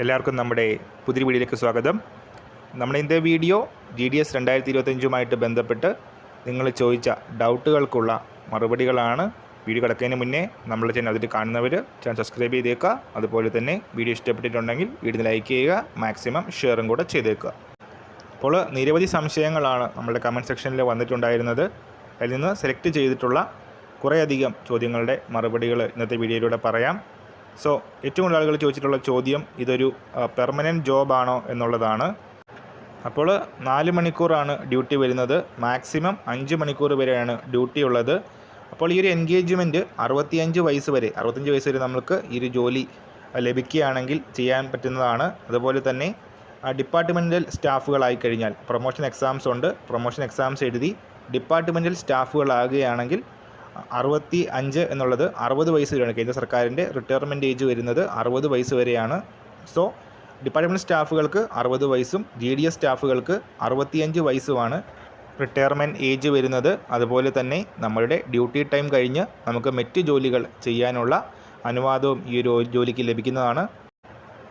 എല്ലാവർക്കും നമ്മുടെ പുതിയ വീഡിയോയിലേക്ക് സ്വാഗതം. നമ്മുടെ ഇന്നത്തെ വീഡിയോ ജി ഡി എസ് രണ്ടായിരത്തി ഇരുപത്തഞ്ചുമായിട്ട് ബന്ധപ്പെട്ട് നിങ്ങൾ ചോദിച്ച ഡൗട്ടുകൾക്കുള്ള മറുപടികളാണ്. വീഡിയോ കിടക്കുന്നതിന് മുന്നേ നമ്മൾ ചാനൽ അതിൽ കാണുന്നവർ ചാനൽ സബ്സ്ക്രൈബ് ചെയ്തേക്കുക. അതുപോലെ തന്നെ വീഡിയോ ഇഷ്ടപ്പെട്ടിട്ടുണ്ടെങ്കിൽ വീഡിയോ ലൈക്ക് ചെയ്യുക മാക്സിമം ഷെയറും കൂടെ ചെയ്തേക്കുക. അപ്പോൾ നിരവധി സംശയങ്ങളാണ് നമ്മുടെ കമന്റ് സെക്ഷനിൽ വന്നിട്ടുണ്ടായിരുന്നത്. അതിൽ നിന്ന് സെലക്ട് ചെയ്തിട്ടുള്ള കുറേയധികം ചോദ്യങ്ങളുടെ മറുപടികൾ ഇന്നത്തെ വീഡിയോയിലൂടെ പറയാം. സോ ഏറ്റവും കൂടുതൽ ആളുകൾ ചോദിച്ചിട്ടുള്ള ചോദ്യം ഇതൊരു പെർമനന്റ് ജോബാണോ എന്നുള്ളതാണ്. അപ്പോൾ നാല് മണിക്കൂറാണ് ഡ്യൂട്ടി വരുന്നത്. മാക്സിമം അഞ്ച് മണിക്കൂർ വരെയാണ് ഡ്യൂട്ടി ഉള്ളത്. അപ്പോൾ ഈ ഒരു എൻഗേജ്മെന്റ് അറുപത്തിയഞ്ച് വയസ്സ് വരെ അറുപത്തഞ്ച് വയസ്സ് വരെ നമുക്ക് ഈ ഒരു ജോലി ലഭിക്കുകയാണെങ്കിൽ ചെയ്യാൻ പറ്റുന്നതാണ്. അതുപോലെ തന്നെ ഡിപ്പാർട്ട്മെന്റൽ സ്റ്റാഫുകളായി കഴിഞ്ഞാൽ പ്രൊമോഷൻ എക്സാംസ് ഉണ്ട്. പ്രൊമോഷൻ എക്സാംസ് എഴുതി ഡിപ്പാർട്ട്മെന്റൽ സ്റ്റാഫുകളാകുകയാണെങ്കിൽ അറുപത്തി അഞ്ച് എന്നുള്ളത് അറുപത് വയസ്സ് വരെയാണ് കേന്ദ്ര സർക്കാരിന്റെ റിട്ടയർമെന്റ് ഏജ് വരുന്നത് അറുപത് വയസ്സ് വരെയാണ്. സോ ഡിപ്പാർട്ട്മെന്റ് സ്റ്റാഫുകൾക്ക് അറുപത് വയസ്സും ജി ഡി എസ് സ്റ്റാഫുകൾക്ക് അറുപത്തിയഞ്ച് വയസ്സുമാണ് റിട്ടയർമെന്റ് ഏജ് വരുന്നത്. അതുപോലെ തന്നെ നമ്മളുടെ ഡ്യൂട്ടി ടൈം കഴിഞ്ഞ് നമുക്ക് മറ്റ് ജോലികൾ ചെയ്യാനുള്ള അനുവാദവും ഈ ഒരു ജോലിക്ക് ലഭിക്കുന്നതാണ്.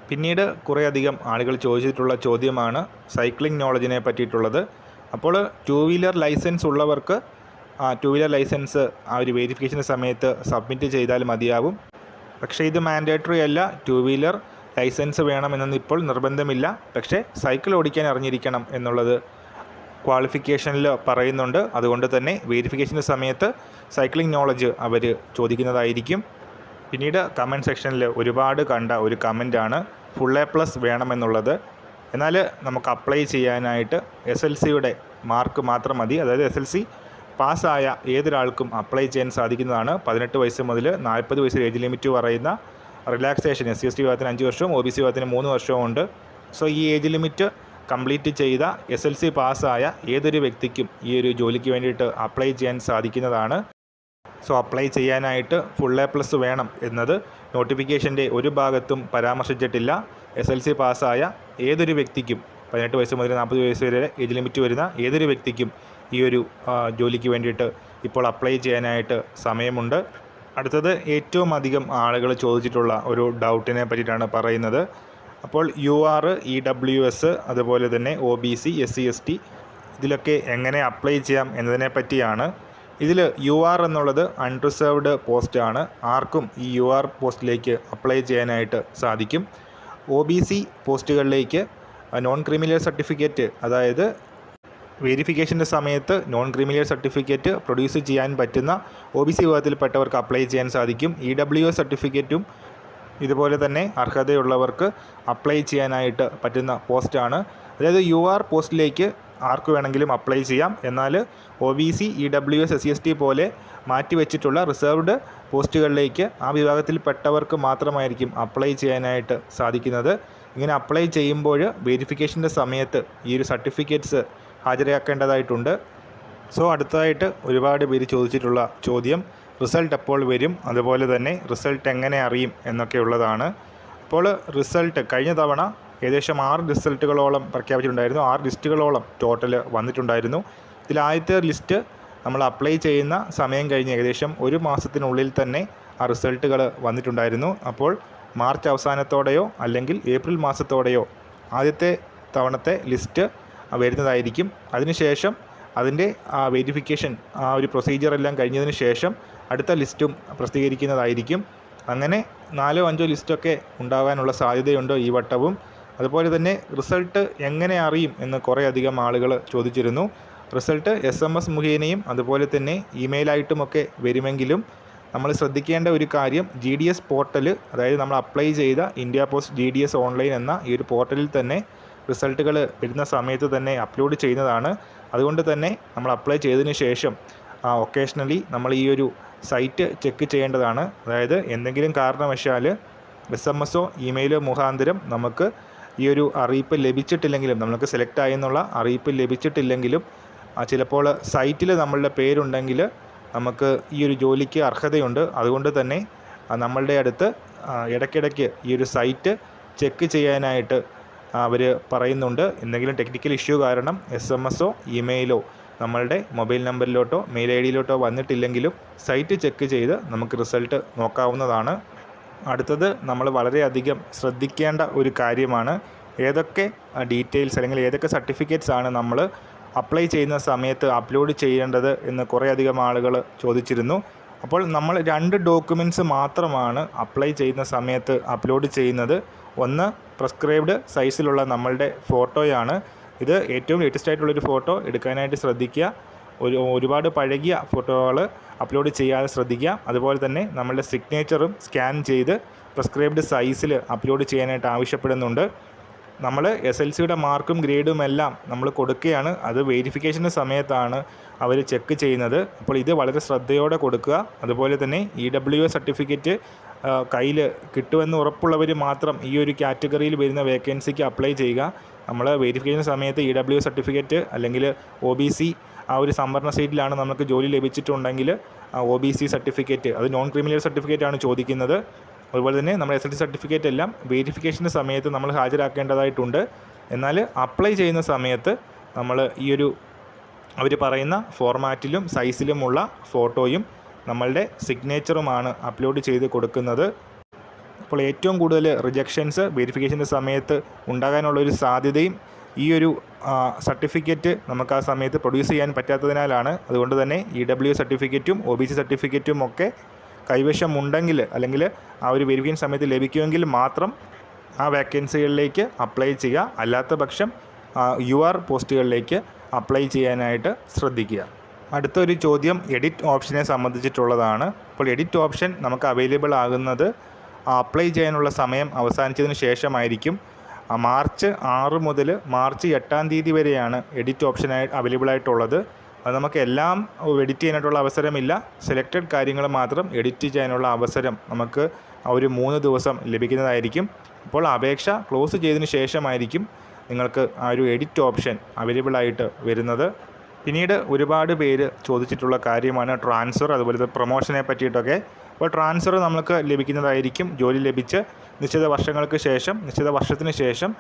പിന്നീട് കുറേയധികം ആളുകൾ ചോദിച്ചിട്ടുള്ള ചോദ്യമാണ് സൈക്ലിംഗ് നോളജിനെ പറ്റിയിട്ടുള്ളത്. അപ്പോൾ ടു വീലർ ലൈസൻസ് ഉള്ളവർക്ക് ടു വീലർ ലൈസൻസ് ആ ഒരു വെരിഫിക്കേഷൻ സമയത്ത് സബ്മിറ്റ് ചെയ്താൽ മതിയാവും. പക്ഷേ ഇത് മാൻഡേറ്ററി അല്ല. ടു വീലർ ലൈസൻസ് വേണമെന്നൊന്നും ഇപ്പോൾ നിർബന്ധമില്ല. പക്ഷേ സൈക്കിൾ ഓടിക്കാൻ അറിഞ്ഞിരിക്കണം എന്നുള്ളത് ക്വാളിഫിക്കേഷനിൽ പറയുന്നുണ്ട്. അതുകൊണ്ട് തന്നെ വെരിഫിക്കേഷന്റെ സമയത്ത് സൈക്ലിംഗ് നോളജ് അവർ ചോദിക്കുന്നതായിരിക്കും. പിന്നീട് കമന്റ് സെക്ഷനിൽ ഒരുപാട് കണ്ട ഒരു കമന്റാണ് ഫുൾ എ പ്ലസ് വേണമെന്നുള്ളത്. എന്നാൽ നമുക്ക് അപ്ലൈ ചെയ്യാനായിട്ട് എസ് എൽ സിയുടെ മാർക്ക് മാത്രം മതി. അതായത് എസ് എൽ സി പാസ്സായ ഏതൊരാൾക്കും അപ്ലൈ ചെയ്യാൻ സാധിക്കുന്നതാണ്. പതിനെട്ട് വയസ്സ് മുതൽ നാൽപ്പത് വയസ്സ് ഏജ് ലിമിറ്റ് പറയുന്ന relaxation S C S T വിഭാഗത്തിന് അഞ്ച് വർഷവും ഒ ബി സി വിഭാഗത്തിന് മൂന്ന് വർഷവും ഉണ്ട്. സോ ഈ ഏജ് ലിമിറ്റ് കംപ്ലീറ്റ് ചെയ്ത എസ് എൽ സി പാസ്സായ ഏതൊരു വ്യക്തിക്കും ഈ ഒരു ജോലിക്ക് വേണ്ടിയിട്ട് അപ്ലൈ ചെയ്യാൻ സാധിക്കുന്നതാണ്. സോ അപ്ലൈ ചെയ്യാനായിട്ട് ഫുൾ എ പ്ലസ് വേണം എന്നത് നോട്ടിഫിക്കേഷന്റെ ഒരു ഭാഗത്തും പരാമർശിച്ചിട്ടില്ല. എസ് എൽ സി പാസ്സായ ഏതൊരു വ്യക്തിക്കും പതിനെട്ട് വയസ്സ് മുതൽ നാൽപ്പത് വയസ്സ് വരെ ഏജ് ലിമിറ്റ് വരുന്ന ഏതൊരു വ്യക്തിക്കും ഈ ഒരു ജോലിക്ക് വേണ്ടിയിട്ട് ഇപ്പോൾ അപ്ലൈ ചെയ്യാനായിട്ട് സമയമുണ്ട്. അടുത്തത് ഏറ്റവും അധികം ആളുകൾ ചോദിച്ചിട്ടുള്ള ഒരു ഡൗട്ടിനെ പറ്റിയിട്ടാണ് പറയുന്നത്. അപ്പോൾ U R E W S അതുപോലെ തന്നെ O B C S C S T ഇതിലൊക്കെ എങ്ങനെ അപ്ലൈ ചെയ്യാം എന്നതിനെ പറ്റിയാണ്. ഇതിൽ യു ആർ എന്നുള്ളത് അൺറിസേർവ്ഡ് പോസ്റ്റാണ് ആർക്കും ഈ യു ആർ പോസ്റ്റിലേക്ക് അപ്ലൈ ചെയ്യാനായിട്ട് സാധിക്കും. ഒ ബി സി പോസ്റ്റുകളിലേക്ക് നോൺ ക്രിമിനൽ സർട്ടിഫിക്കറ്റ് അതായത് വെരിഫിക്കേഷന്റെ സമയത്ത് നോൺ ക്രിമിനൽ സർട്ടിഫിക്കറ്റ് പ്രൊഡ്യൂസ് ചെയ്യാൻ പറ്റുന്ന ഒ ബി സി വിഭാഗത്തിൽപ്പെട്ടവർക്ക് അപ്ലൈ ചെയ്യാൻ സാധിക്കും. ഇ ഡബ്ല്യു എസ് സർട്ടിഫിക്കറ്റും ഇതുപോലെ തന്നെ അർഹതയുള്ളവർക്ക് അപ്ലൈ ചെയ്യാനായിട്ട് പറ്റുന്ന പോസ്റ്റാണ്. അതായത് യു ആർ പോസ്റ്റിലേക്ക് ആർക്ക് വേണമെങ്കിലും അപ്ലൈ ചെയ്യാം. എന്നാൽ O B C E W S S C S T പോലെ മാറ്റിവെച്ചിട്ടുള്ള റിസർവ്ഡ് പോസ്റ്റുകളിലേക്ക് ആ വിഭാഗത്തിൽപ്പെട്ടവർക്ക് മാത്രമായിരിക്കും അപ്ലൈ ചെയ്യാനായിട്ട് സാധിക്കുന്നത്. ഇങ്ങനെ അപ്ലൈ ചെയ്യുമ്പോൾ വെരിഫിക്കേഷന്റെ സമയത്ത് ഈ ഒരു സർട്ടിഫിക്കറ്റ്സ് ഹാജരാക്കേണ്ടതായിട്ടുണ്ട്. സോ അടുത്തതായിട്ട് ഒരുപാട് പേര് ചോദിച്ചിട്ടുള്ള ചോദ്യം റിസൾട്ട് എപ്പോൾ വരും? അതുപോലെ തന്നെ റിസൾട്ട് എങ്ങനെ അറിയും എന്നൊക്കെ ഉള്ളതാണ്. അപ്പോൾ റിസൾട്ട് കഴിഞ്ഞ തവണ ഏകദേശം ആറ് റിസൾട്ടുകളോളം പ്രഖ്യാപിച്ചിട്ടുണ്ടായിരുന്നു. ആറ് ലിസ്റ്റുകളോളം ടോട്ടൽ വന്നിട്ടുണ്ടായിരുന്നു. ഇതിൽ ആദ്യത്തെ ലിസ്റ്റ് നമ്മൾ അപ്ലൈ ചെയ്യുന്ന സമയം കഴിഞ്ഞ് ഏകദേശം ഒരു മാസത്തിനുള്ളിൽ തന്നെ ആ റിസൾട്ടുകൾ വന്നിട്ടുണ്ടായിരുന്നു. അപ്പോൾ മാർച്ച് അവസാനത്തോടെയോ അല്ലെങ്കിൽ ഏപ്രിൽ മാസത്തോടെയോ ആദ്യത്തെ തവണത്തെ ലിസ്റ്റ് വരുന്നതായിരിക്കും. അതിനുശേഷം അതിന്റെ ആ വെരിഫിക്കേഷൻ ആ ഒരു പ്രൊസീജിയർ എല്ലാം കഴിഞ്ഞതിന് ശേഷം അടുത്ത ലിസ്റ്റും പ്രസിദ്ധീകരിക്കുന്നതായിരിക്കും. അങ്ങനെ നാലോ അഞ്ചോ ലിസ്റ്റൊക്കെ ഉണ്ടാകാനുള്ള സാധ്യതയുണ്ടോ ഈ വട്ടവും? അതുപോലെ തന്നെ റിസൾട്ട് എങ്ങനെ അറിയും എന്ന് കുറേ അധികം ആളുകൾ ചോദിച്ചിരുന്നു. റിസൾട്ട് എസ് എം എസ് മുഖേനയും അതുപോലെ തന്നെ ഇമെയിലായിട്ടുമൊക്കെ വരുമെങ്കിലും നമ്മൾ ശ്രദ്ധിക്കേണ്ട ഒരു കാര്യം ജി ഡി എസ് പോർട്ടൽ അതായത് നമ്മൾ അപ്ലൈ ചെയ്ത India post G D S online എന്ന ഈ ഒരു പോർട്ടലിൽ തന്നെ റിസൾട്ടുകൾ വരുന്ന സമയത്ത് തന്നെ അപ്ലോഡ് ചെയ്യുന്നതാണ്. അതുകൊണ്ട് തന്നെ നമ്മൾ അപ്ലൈ ചെയ്തതിന് ശേഷം ഒക്കേഷണലി നമ്മൾ ഈ ഒരു സൈറ്റ് ചെക്ക് ചെയ്യേണ്ടതാണ്. അതായത് എന്തെങ്കിലും കാരണവശാൽ എസ് എം എസോ ഇമെയിലോ മുഖാന്തരം നമുക്ക് ഈ ഒരു അറിയിപ്പ് ലഭിച്ചിട്ടില്ലെങ്കിലും നമുക്ക് സെലക്ട് ആയെന്നുള്ള അറിയിപ്പ് ലഭിച്ചിട്ടില്ലെങ്കിലും ചിലപ്പോൾ സൈറ്റിൽ നമ്മളുടെ പേരുണ്ടെങ്കിൽ നമുക്ക് ഈ ഒരു ജോലിക്ക് അർഹതയുണ്ട്. അതുകൊണ്ട് തന്നെ നമ്മളുടെ അടുത്ത് ഇടയ്ക്കിടയ്ക്ക് ഈ ഒരു സൈറ്റ് ചെക്ക് ചെയ്യാനായിട്ട് അവർ പറയുന്നുണ്ട്. എന്തെങ്കിലും ടെക്നിക്കൽ ഇഷ്യൂ കാരണം എസ് എം എസോ ഇമെയിലോ നമ്മളുടെ മൊബൈൽ നമ്പറിലോട്ടോ മെയിൽ ഐ ഡിയിലോട്ടോ വന്നിട്ടില്ലെങ്കിലും സൈറ്റ് ചെക്ക് ചെയ്ത് നമുക്ക് റിസൾട്ട് നോക്കാവുന്നതാണ്. അടുത്തത് നമ്മൾ വളരെയധികം ശ്രദ്ധിക്കേണ്ട ഒരു കാര്യമാണ്. ഏതൊക്കെ ഡീറ്റെയിൽസ് അല്ലെങ്കിൽ ഏതൊക്കെ സർട്ടിഫിക്കറ്റ്സ് ആണ് നമ്മൾ അപ്ലൈ ചെയ്യുന്ന സമയത്ത് അപ്ലോഡ് ചെയ്യേണ്ടത് എന്ന് കുറേയധികം ആളുകൾ ചോദിച്ചിരുന്നു. അപ്പോൾ നമ്മൾ രണ്ട് ഡോക്യുമെന്റ്സ് മാത്രമാണ് അപ്ലൈ ചെയ്യുന്ന സമയത്ത് അപ്ലോഡ് ചെയ്യുന്നത്. ഒന്ന് പ്രിസ്ക്രൈബ്ഡ് സൈസിലുള്ള നമ്മളുടെ ഫോട്ടോയാണ്. ഇത് ഏറ്റവും ലേറ്റസ്റ്റ് ആയിട്ടുള്ളൊരു ഫോട്ടോ. എടുക്കാനായിട്ട് ശ്രദ്ധിക്കുക. ഒരു ഒരുപാട് പഴകിയ ഫോട്ടോകൾ അപ്ലോഡ് ചെയ്യാതെ ശ്രദ്ധിക്കുക. അതുപോലെ തന്നെ നമ്മളുടെ സിഗ്നേച്ചറും സ്കാൻ ചെയ്ത് പ്രിസ്ക്രൈബ്ഡ് സൈസിൽ അപ്ലോഡ് ചെയ്യാനായിട്ട് ആവശ്യപ്പെടുന്നുണ്ട്. നമ്മൾ എസ് എൽ സിയുടെ മാർക്കും ഗ്രേഡും എല്ലാം നമ്മൾ കൊടുക്കുകയാണ്. അത് വെരിഫിക്കേഷന്റെ സമയത്താണ് അവർ ചെക്ക് ചെയ്യുന്നത്. അപ്പോൾ ഇത് വളരെ ശ്രദ്ധയോടെ കൊടുക്കുക. അതുപോലെ തന്നെ ഇ ഡബ്ല്യു എസ് സർട്ടിഫിക്കറ്റ് കയ്യിൽ കിട്ടുമെന്ന് ഉറപ്പുള്ളവർ മാത്രം ഈ ഒരു കാറ്റഗറിയിൽ വരുന്ന വേക്കൻസിക്ക് അപ്ലൈ ചെയ്യുക. നമ്മൾ വെരിഫിക്കേഷൻ സമയത്ത് ഇ ഡബ്ല്യു സർട്ടിഫിക്കറ്റ് അല്ലെങ്കിൽ ഒ ബി സി ആ ഒരു സംവരണ സീറ്റിലാണ് നമുക്ക് ജോലി ലഭിച്ചിട്ടുണ്ടെങ്കിൽ ഒ ബി സി സർട്ടിഫിക്കറ്റ് അത് നോൺ ക്രിമിനൽ സർട്ടിഫിക്കറ്റ് ആണ് ചോദിക്കുന്നത്. അതുപോലെ തന്നെ നമ്മുടെ എസ് എൽ സി സർട്ടിഫിക്കറ്റ് എല്ലാം വെരിഫിക്കേഷന്റെ സമയത്ത് നമ്മൾ ഹാജരാക്കേണ്ടതായിട്ടുണ്ട്. എന്നാൽ അപ്ലൈ ചെയ്യുന്ന സമയത്ത് നമ്മൾ ഈ ഒരു അവർ പറയുന്ന ഫോർമാറ്റിലും സൈസിലുമുള്ള ഫോട്ടോയും നമ്മളുടെ സിഗ്നേച്ചറുമാണ് അപ്ലോഡ് ചെയ്ത് കൊടുക്കുന്നത്. അപ്പോൾ ഏറ്റവും കൂടുതൽ റിജക്ഷൻസ് വെരിഫിക്കേഷന്റെ സമയത്ത് ഉണ്ടാകാനുള്ള ഒരു സാധ്യതയും ഈ ഒരു സർട്ടിഫിക്കറ്റ് നമുക്ക് ആ സമയത്ത് പ്രൊഡ്യൂസ് ചെയ്യാൻ പറ്റാത്തതിനാലാണ്. അതുകൊണ്ട് തന്നെ ഇ ഡബ്ല്യു സർട്ടിഫിക്കറ്റും ഒ ബി സി സർട്ടിഫിക്കറ്റും ഒക്കെ കൈവശം കൈവശമുണ്ടെങ്കിൽ അല്ലെങ്കിൽ ആ ഒരു വെരിഫിക്കേഷൻ സമയത്ത് ലഭിക്കുമെങ്കിൽ മാത്രം ആ വേക്കൻസികളിലേക്ക് അപ്ലൈ ചെയ്യുക. അല്ലാത്ത പക്ഷം യു ആർ പോസ്റ്റുകളിലേക്ക് അപ്ലൈ ചെയ്യാനായിട്ട് ശ്രദ്ധിക്കുക. അടുത്തൊരു ചോദ്യം എഡിറ്റ് ഓപ്ഷനെ സംബന്ധിച്ചിട്ടുള്ളതാണ്. അപ്പോൾ എഡിറ്റ് ഓപ്ഷൻ നമുക്ക് അവൈലബിൾ ആകുന്നത് അപ്ലൈ ചെയ്യാനുള്ള സമയം അവസാനിച്ചതിന് ശേഷമായിരിക്കും. മാർച്ച് ആറ് മുതൽ മാർച്ച് എട്ടാം തീയതി വരെയാണ് എഡിറ്റ് ഓപ്ഷനായി അവൈലബിൾ ആയിട്ടുള്ളത്. അത് നമുക്ക് എല്ലാം എഡിറ്റ് ചെയ്യാനായിട്ടുള്ള അവസരമില്ല. സെലക്റ്റഡ് കാര്യങ്ങൾ മാത്രം എഡിറ്റ് ചെയ്യാനുള്ള അവസരം നമുക്ക് ഒരു മൂന്ന് ദിവസം ലഭിക്കുന്നതായിരിക്കും. അപ്പോൾ അപേക്ഷ ക്ലോസ് ചെയ്തതിന് ശേഷമായിരിക്കും നിങ്ങൾക്ക് ആ ഒരു എഡിറ്റ് ഓപ്ഷൻ അവൈലബിൾ ആയിട്ട് വരുന്നത്. പിന്നീട് ഒരുപാട് പേര് ചോദിച്ചിട്ടുള്ള കാര്യമാണ് ട്രാൻസ്ഫർ അതുപോലെ പ്രൊമോഷനെ പറ്റിയിട്ടൊക്കെ. അപ്പോൾ ട്രാൻസ്ഫർ നമുക്ക് ലഭിക്കുന്നതായിരിക്കും ജോലി ലഭിച്ച് നിശ്ചിത വർഷങ്ങൾക്ക് ശേഷം നിശ്ചിത വർഷത്തിന് ശേഷം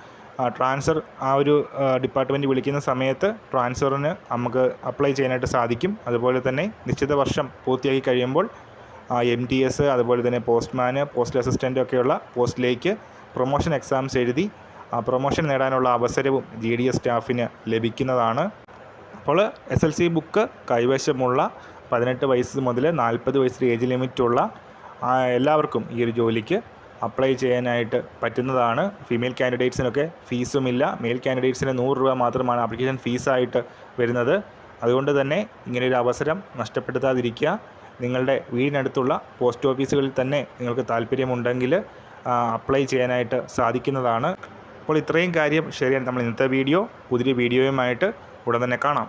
ട്രാൻസ്ഫർ ആ ഒരു ഡിപ്പാർട്ട്മെന്റ് വിളിക്കുന്ന സമയത്ത് ട്രാൻസ്ഫറിന് നമുക്ക് അപ്ലൈ ചെയ്യാനായിട്ട് സാധിക്കും. അതുപോലെ തന്നെ നിശ്ചിത വർഷം പൂർത്തിയാക്കി കഴിയുമ്പോൾ എം ടി എസ് അതുപോലെ തന്നെ പോസ്റ്റ്മാന് പോസ്റ്റൽ അസിസ്റ്റന്റ് ഒക്കെയുള്ള പോസ്റ്റിലേക്ക് പ്രൊമോഷൻ എക്സാംസ് എഴുതി പ്രൊമോഷൻ നേടാനുള്ള അവസരവും ജി ഡി എസ് സ്റ്റാഫിന് ലഭിക്കുന്നതാണ്. അപ്പോൾ എസ് എൽ സി ബുക്ക് കൈവശമുള്ള പതിനെട്ട് വയസ്സ് മുതൽ നാൽപ്പത് വയസ്സ് ഏജ് ലിമിറ്റുള്ള എല്ലാവർക്കും ഈ ഒരു ജോലിക്ക് അപ്ലൈ ചെയ്യാനായിട്ട് പറ്റുന്നതാണ്. ഫീമെയിൽ കാൻഡിഡേറ്റ്സിനൊക്കെ ഫീസുമില്ല മെയിൽ കാൻഡിഡേറ്റ്സിന് നൂറ് രൂപ മാത്രമാണ് ആപ്ലിക്കേഷൻ ഫീസായിട്ട് വരുന്നത്. അതുകൊണ്ട് തന്നെ ഇങ്ങനെ ഒരു അവസരം നഷ്ടപ്പെടുത്താതിരിക്കുക. നിങ്ങളുടെ വീടിനടുത്തുള്ള പോസ്റ്റ് ഓഫീസുകളിൽ തന്നെ നിങ്ങൾക്ക് താല്പര്യമുണ്ടെങ്കിൽ അപ്ലൈ ചെയ്യാനായിട്ട് സാധിക്കുന്നതാണ്. അപ്പോൾ ഇത്രയും കാര്യം ശരിയാണ് നമ്മൾ ഇന്നത്തെ വീഡിയോ പുതിയ വീഡിയോയുമായിട്ട് ഉടൻ തന്നെ കാണാം.